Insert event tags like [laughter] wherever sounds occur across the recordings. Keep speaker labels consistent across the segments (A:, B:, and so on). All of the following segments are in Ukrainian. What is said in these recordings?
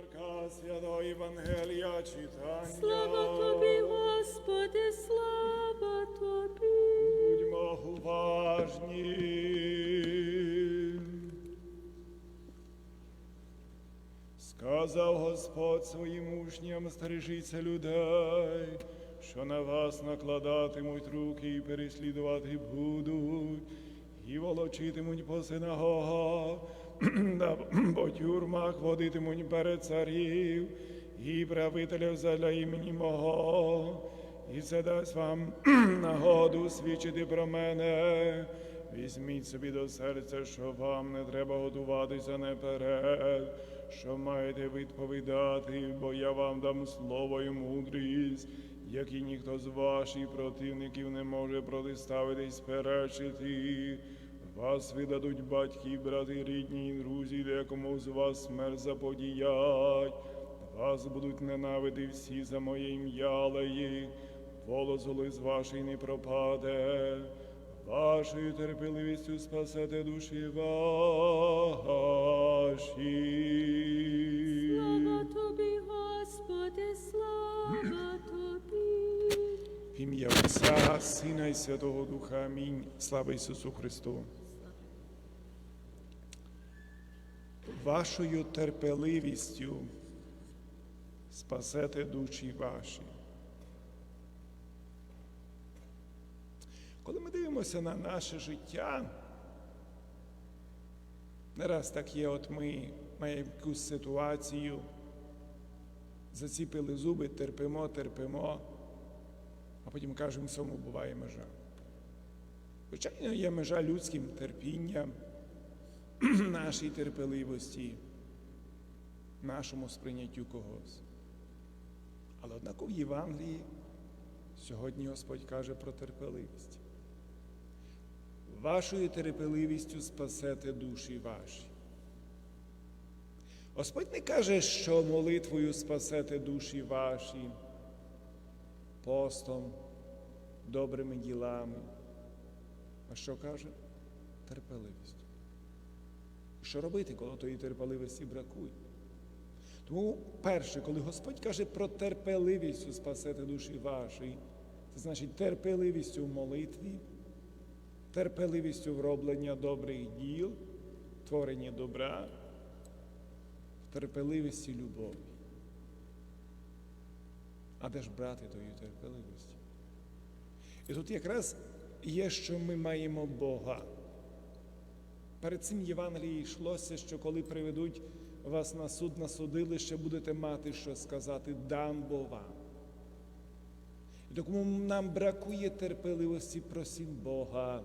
A: Марка, святого Євангелія читання.
B: Слава тобі, Господи, слава тобі.
A: Будьмо уважні. Сказав Господь своїм учням, стережіться людей, що на вас накладатимуть руки і переслідувати будуть, і волочитимуть по синагогах, [clears throat] да [clears throat] по тюрмах водитимуть перед царів і правителів задля імені мого. І це дасть вам [clears throat] нагоду свідчити про мене. Візьміть собі до серця, що вам не треба готуватися наперед, що маєте відповідати, бо я вам дам слово і мудрість, які ніхто з ваших противників не може протиставитись перечити. Вас видадуть батьки, брати, рідні і друзі, декому з вас смерть заподіять. Вас будуть ненавидити всі за моє ім'я, але їх волос з вашої не пропаде. Вашою терпеливістю спасете душі ваші. Отця, Сина і Святого Духа. Амінь. Слава Ісусу Христу. Вашою терпеливістю спасете душі ваші. Коли ми дивимося на наше життя, не раз так є, от ми маємо якусь ситуацію, заціпили зуби, терпимо, терпимо, а потім кажемо, в цьому буває межа. Звичайно, є межа людським терпінням, [clears throat] нашій терпеливості, нашому сприйняттю когось. Але однак в Євангелії сьогодні Господь каже про терпеливість. Вашою терпеливістю спасете душі ваші. Господь не каже, що молитвою спасете душі ваші, постом, добрими ділами. А що каже? Терпеливістю. Що робити, коли тої терпеливості бракує? Тому, перше, коли Господь каже про терпеливістю спасете душі ваші, це значить терпеливістю в молитві, терпеливістю в роблення добрих діл, творення добра, в терпеливості любові. А де ж брати тої терпеливості? І тут якраз є, що ми маємо Бога. Перед цим Євангелії йшлося, що коли приведуть вас на суд на судилище, будете мати що сказати, дам бо вам. І тому нам бракує терпеливості, просім Бога.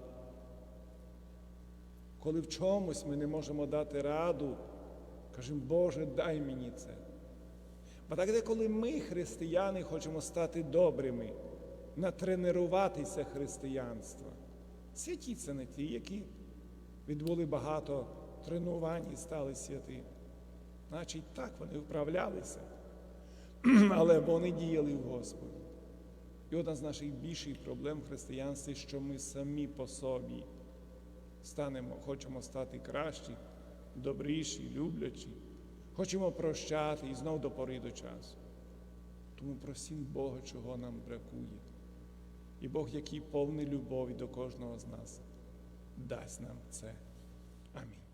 A: Коли в чомусь ми не можемо дати раду, кажемо, Боже, дай мені це. Бо так, коли ми, християни, хочемо стати добрими, натренуватися християнства, святі це не ті, які відбули багато тренувань і стали святими. Значить, так вони вправлялися, [clears throat] але вони діяли в Господі. І одна з наших більших проблем в християнстві, що ми самі по собі станемо, хочемо стати кращі, добріші, люблячі, хочемо прощати і знов до пори до часу. Тому просім Бога, чого нам бракує. І Бог, який повний любові до кожного з нас, дасть нам це. Амінь.